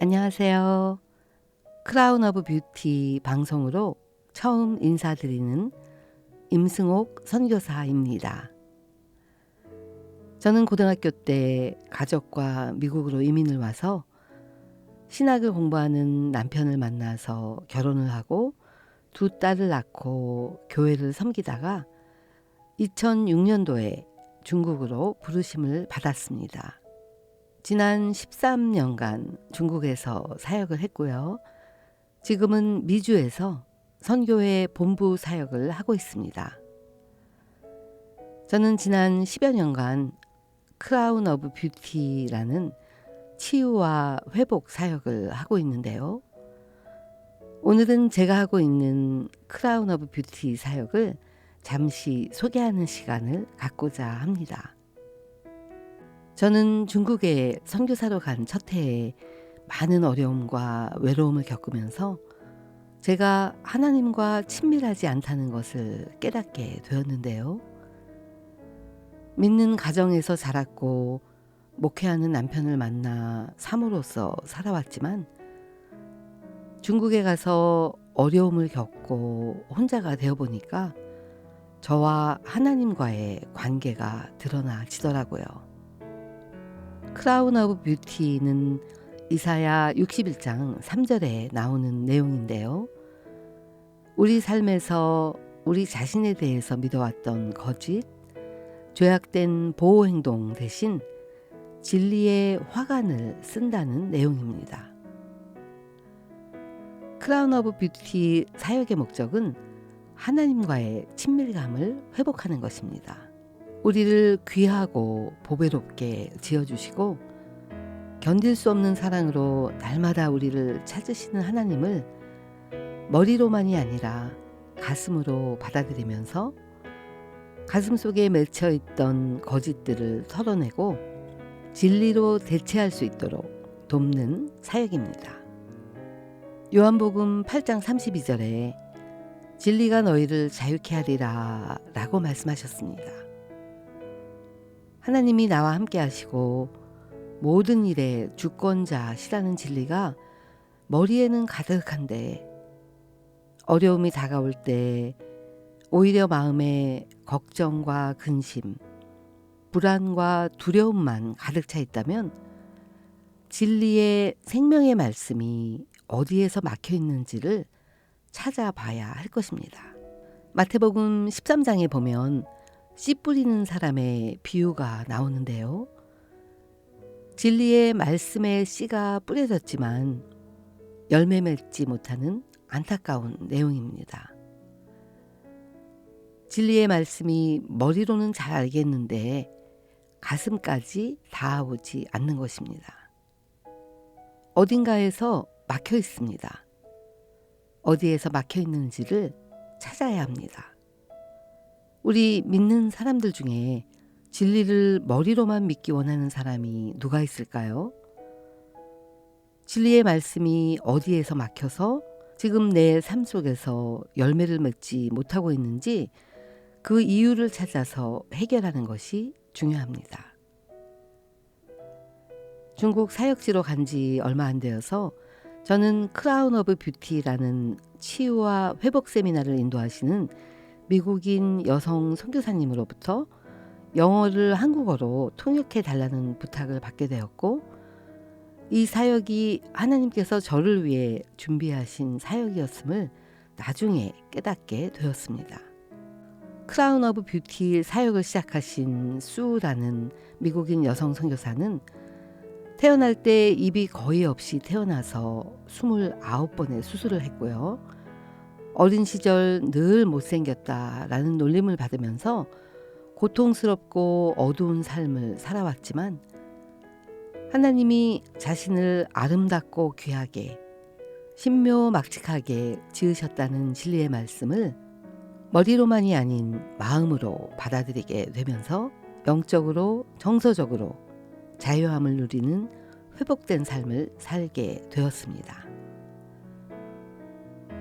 안녕하세요. 크라운 오브 뷰티 방송으로 처음 인사드리는 임승옥 선교사입니다. 저는 고등학교 때 가족과 미국으로 이민을 와서 신학을 공부하는 남편을 만나서 결혼을 하고 두 딸을 낳고 교회를 섬기다가 2006년도에 중국으로 부르심을 받았습니다. 지난 13년간 중국에서 사역을 했고요. 지금은 미주에서 선교회 본부 사역을 하고 있습니다. 저는 지난 10여 년간 크라운 오브 뷰티라는 치유와 회복 사역을 하고 있는데요. 오늘은 제가 하고 있는 크라운 오브 뷰티 사역을 잠시 소개하는 시간을 갖고자 합니다. 저는 중국에 선교사로 간 첫 해에 많은 어려움과 외로움을 겪으면서 제가 하나님과 친밀하지 않다는 것을 깨닫게 되었는데요. 믿는 가정에서 자랐고 목회하는 남편을 만나 사모로서 살아왔지만 중국에 가서 어려움을 겪고 혼자가 되어 보니까 저와 하나님과의 관계가 드러나지더라고요. 크라운 오브 뷰티는 이사야 61장 3절에 나오는 내용인데요. 우리 삶에서 우리 자신에 대해서 믿어왔던 거짓, 죄악된 보호 행동 대신 진리의 화관을 쓴다는 내용입니다. 크라운 오브 뷰티 사역의 목적은 하나님과의 친밀감을 회복하는 것입니다. 우리를 귀하고 보배롭게 지어주시고 견딜 수 없는 사랑으로 날마다 우리를 찾으시는 하나님을 머리로만이 아니라 가슴으로 받아들이면서 가슴 속에 맺혀 있던 거짓들을 털어내고 진리로 대체할 수 있도록 돕는 사역입니다. 요한복음 8장 32절에 진리가 너희를 자유케 하리라 라고 말씀하셨습니다. 하나님이 나와 함께 하시고 모든 일의 주권자시라는 진리가 머리에는 가득한데 어려움이 다가올 때 오히려 마음에 걱정과 근심, 불안과 두려움만 가득 차 있다면 진리의 생명의 말씀이 어디에서 막혀 있는지를 찾아봐야 할 것입니다. 마태복음 13장에 보면 씨 뿌리는 사람의 비유가 나오는데요. 진리의 말씀에 씨가 뿌려졌지만 열매 맺지 못하는 안타까운 내용입니다. 진리의 말씀이 머리로는 잘 알겠는데 가슴까지 닿아오지 않는 것입니다. 어딘가에서 막혀 있습니다. 어디에서 막혀 있는지를 찾아야 합니다. 우리 믿는 사람들 중에 진리를 머리로만 믿기 원하는 사람이 누가 있을까요? 진리의 말씀이 어디에서 막혀서 지금 내 삶 속에서 열매를 맺지 못하고 있는지 그 이유를 찾아서 해결하는 것이 중요합니다. 중국 사역지로 간 지 얼마 안 되어서 저는 크라운 오브 뷰티라는 치유와 회복 세미나를 인도하시는 미국인 여성 선교사님으로부터 영어를 한국어로 통역해 달라는 부탁을 받게 되었고 이 사역이 하나님께서 저를 위해 준비하신 사역이었음을 나중에 깨닫게 되었습니다. 크라운 오브 뷰티 사역을 시작하신 수라는 미국인 여성 선교사는 태어날 때 입이 거의 없이 태어나서 29번의 수술을 했고요. 어린 시절 늘 못생겼다라는 놀림을 받으면서 고통스럽고 어두운 삶을 살아왔지만 하나님이 자신을 아름답고 귀하게 신묘막직하게 지으셨다는 진리의 말씀을 머리로만이 아닌 마음으로 받아들이게 되면서 영적으로 정서적으로 자유함을 누리는 회복된 삶을 살게 되었습니다.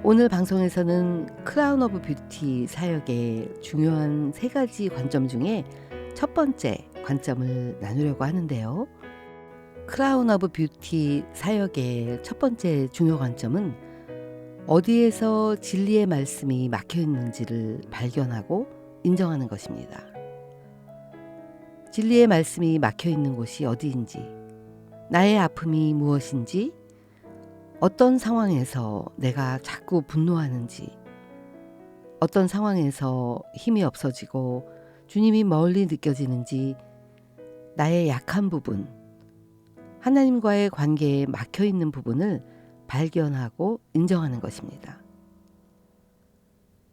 오늘 방송에서는 크라운 오브 뷰티 사역의 중요한 세 가지 관점 중에 첫 번째 관점을 나누려고 하는데요. 크라운 오브 뷰티 사역의 첫 번째 중요 관점은 어디에서 진리의 말씀이 막혀 있는지를 발견하고 인정하는 것입니다. 진리의 말씀이 막혀 있는 곳이 어디인지, 나의 아픔이 무엇인지, 어떤 상황에서 내가 자꾸 분노하는지, 어떤 상황에서 힘이 없어지고 주님이 멀리 느껴지는지, 나의 약한 부분, 하나님과의 관계에 막혀 있는 부분을 발견하고 인정하는 것입니다.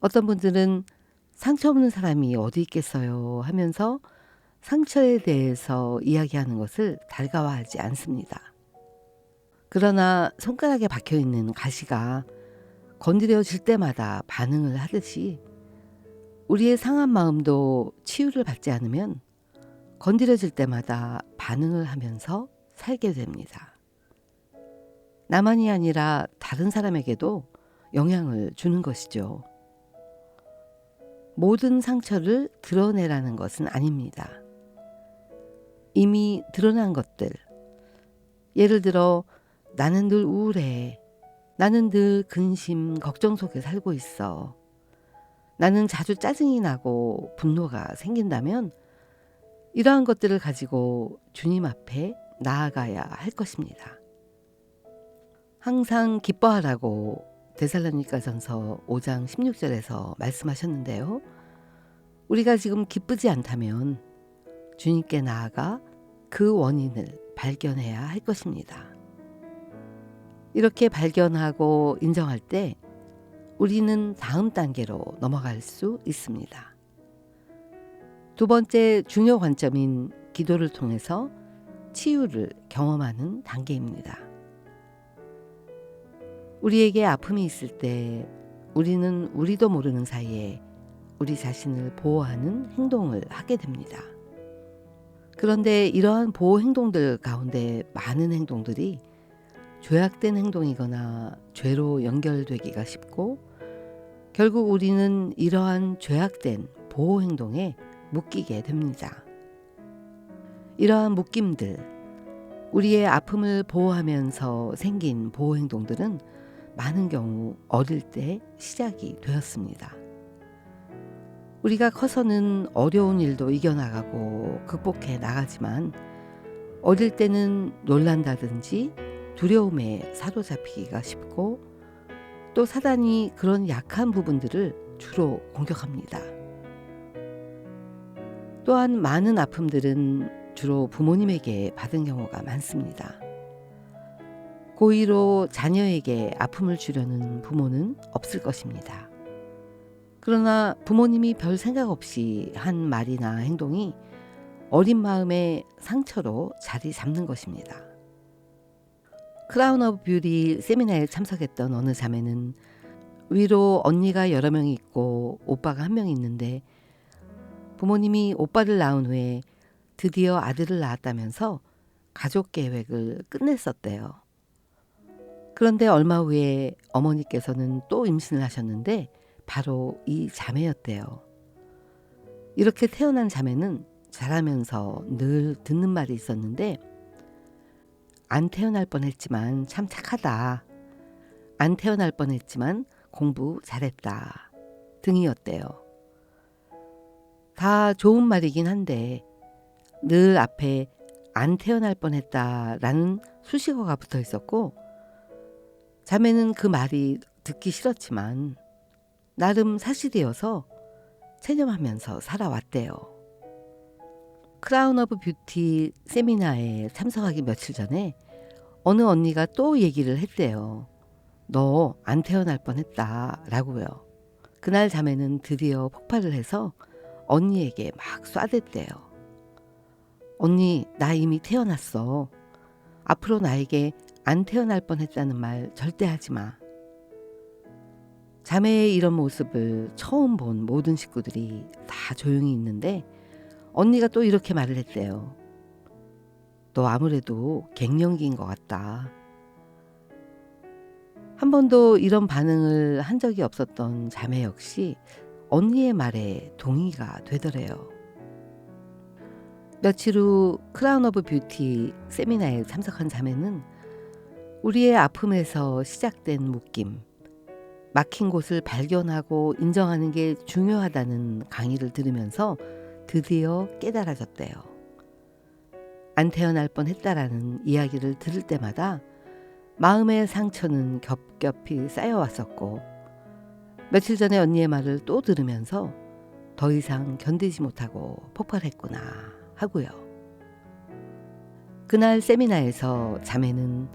어떤 분들은 상처 없는 사람이 어디 있겠어요 하면서 상처에 대해서 이야기하는 것을 달가워하지 않습니다. 그러나 손가락에 박혀 있는 가시가 건드려질 때마다 반응을 하듯이 우리의 상한 마음도 치유를 받지 않으면 건드려질 때마다 반응을 하면서 살게 됩니다. 나만이 아니라 다른 사람에게도 영향을 주는 것이죠. 모든 상처를 드러내라는 것은 아닙니다. 이미 드러난 것들. 예를 들어, 나는 늘 우울해. 나는 늘 근심, 걱정 속에 살고 있어. 나는 자주 짜증이 나고 분노가 생긴다면 이러한 것들을 가지고 주님 앞에 나아가야 할 것입니다. 항상 기뻐하라고 데살로니가 전서 5장 16절에서 말씀하셨는데요. 우리가 지금 기쁘지 않다면 주님께 나아가 그 원인을 발견해야 할 것입니다. 이렇게 발견하고 인정할 때 우리는 다음 단계로 넘어갈 수 있습니다. 두 번째 중요 관점인 기도를 통해서 치유를 경험하는 단계입니다. 우리에게 아픔이 있을 때 우리는 우리도 모르는 사이에 우리 자신을 보호하는 행동을 하게 됩니다. 그런데 이러한 보호 행동들 가운데 많은 행동들이 죄악된 행동이거나 죄로 연결되기가 쉽고 결국 우리는 이러한 죄악된 보호 행동에 묶이게 됩니다. 이러한 묶임들, 우리의 아픔을 보호하면서 생긴 보호 행동들은 많은 경우 어릴 때 시작이 되었습니다. 우리가 커서는 어려운 일도 이겨나가고 극복해 나가지만 어릴 때는 놀란다든지 두려움에 사로잡히기가 쉽고 또 사단이 그런 약한 부분들을 주로 공격합니다. 또한 많은 아픔들은 주로 부모님에게 받은 경우가 많습니다. 고의로 자녀에게 아픔을 주려는 부모는 없을 것입니다. 그러나 부모님이 별 생각 없이 한 말이나 행동이 어린 마음의 상처로 자리 잡는 것입니다. 크라운 오브 뷰티 세미나에 참석했던 어느 자매는 위로 언니가 여러 명 있고 오빠가 한 명 있는데 부모님이 오빠를 낳은 후에 드디어 아들을 낳았다면서 가족 계획을 끝냈었대요. 그런데 얼마 후에 어머니께서는 또 임신을 하셨는데 바로 이 자매였대요. 이렇게 태어난 자매는 자라면서 늘 듣는 말이 있었는데 안 태어날 뻔했지만 참 착하다. 안 태어날 뻔했지만 공부 잘했다. 등이었대요. 다 좋은 말이긴 한데 늘 앞에 안 태어날 뻔했다라는 수식어가 붙어 있었고 자매는 그 말이 듣기 싫었지만 나름 사실이어서 체념하면서 살아왔대요. 크라운 오브 뷰티 세미나에 참석하기 며칠 전에 어느 언니가 또 얘기를 했대요. 너 안 태어날 뻔했다 라고요. 그날 자매는 드디어 폭발을 해서 언니에게 막 쏴댔대요. 언니, 나 이미 태어났어. 앞으로 나에게 안 태어날 뻔했다는 말 절대 하지 마. 자매의 이런 모습을 처음 본 모든 식구들이 다 조용히 있는데 언니가 또 이렇게 말을 했대요. 너 아무래도 갱년기인 것 같다. 한 번도 이런 반응을 한 적이 없었던 자매 역시 언니의 말에 동의가 되더래요. 며칠 후 크라운 오브 뷰티 세미나에 참석한 자매는 우리의 아픔에서 시작된 묶임, 막힌 곳을 발견하고 인정하는 게 중요하다는 강의를 들으면서 드디어 깨달아졌대요. 안 태어날 뻔 했다라는 이야기를 들을 때마다 마음의 상처는 겹겹이 쌓여왔었고, 며칠 전에 언니의 말을 또 들으면서 더 이상 견디지 못하고 폭발했구나 하고요. 그날 세미나에서 자매는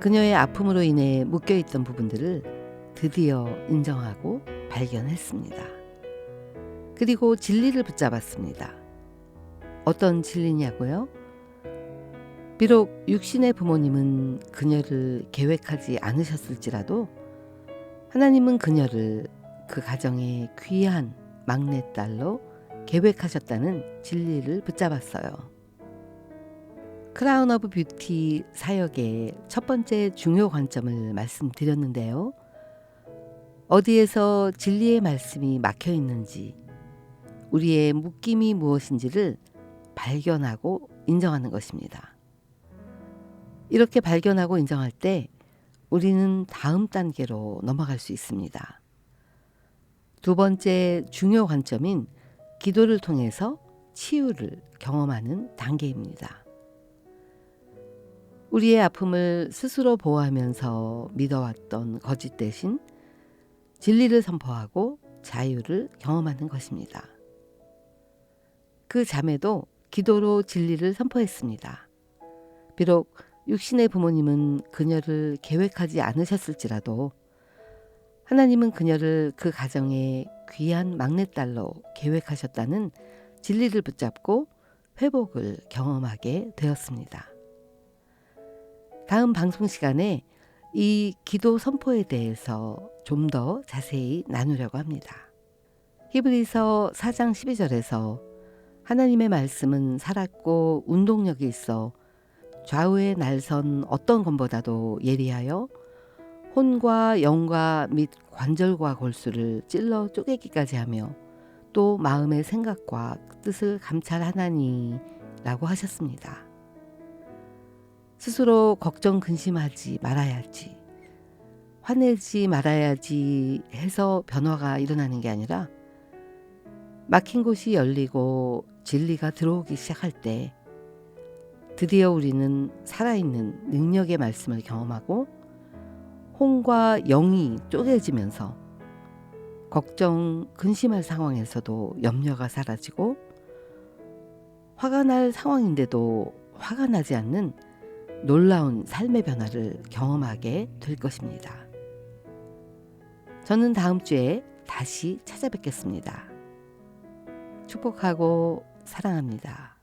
그녀의 아픔으로 인해 묶여있던 부분들을 드디어 인정하고 발견했습니다. 그리고 진리를 붙잡았습니다. 어떤 진리냐고요? 비록 육신의 부모님은 그녀를 계획하지 않으셨을지라도 하나님은 그녀를 그 가정의 귀한 막내딸로 계획하셨다는 진리를 붙잡았어요. 크라운 오브 뷰티 사역의 첫 번째 중요 관점을 말씀드렸는데요. 어디에서 진리의 말씀이 막혀 있는지, 우리의 묶임이 무엇인지를 발견하고 인정하는 것입니다. 이렇게 발견하고 인정할 때 우리는 다음 단계로 넘어갈 수 있습니다. 두 번째 중요 관점인 기도를 통해서 치유를 경험하는 단계입니다. 우리의 아픔을 스스로 보호하면서 믿어왔던 거짓 대신 진리를 선포하고 자유를 경험하는 것입니다. 그 자매도 기도로 진리를 선포했습니다. 비록 육신의 부모님은 그녀를 계획하지 않으셨을지라도 하나님은 그녀를 그 가정의 귀한 막내딸로 계획하셨다는 진리를 붙잡고 회복을 경험하게 되었습니다. 다음 방송 시간에 이 기도 선포에 대해서 좀 더 자세히 나누려고 합니다. 히브리서 4장 12절에서 하나님의 말씀은 살았고 운동력이 있어 좌우의 날선 어떤 것보다도 예리하여 혼과 영과 및 관절과 골수를 찔러 쪼개기까지 하며 또 마음의 생각과 뜻을 감찰하나니 라고 하셨습니다. 스스로 걱정 근심하지 말아야지 화내지 말아야지 해서 변화가 일어나는 게 아니라 막힌 곳이 열리고 진리가 들어오기 시작할 때 드디어 우리는 살아있는 능력의 말씀을 경험하고 혼과 영이 쪼개지면서 걱정, 근심할 상황에서도 염려가 사라지고 화가 날 상황인데도 화가 나지 않는 놀라운 삶의 변화를 경험하게 될 것입니다. 저는 다음 주에 다시 찾아뵙겠습니다. 축복하고 사랑합니다.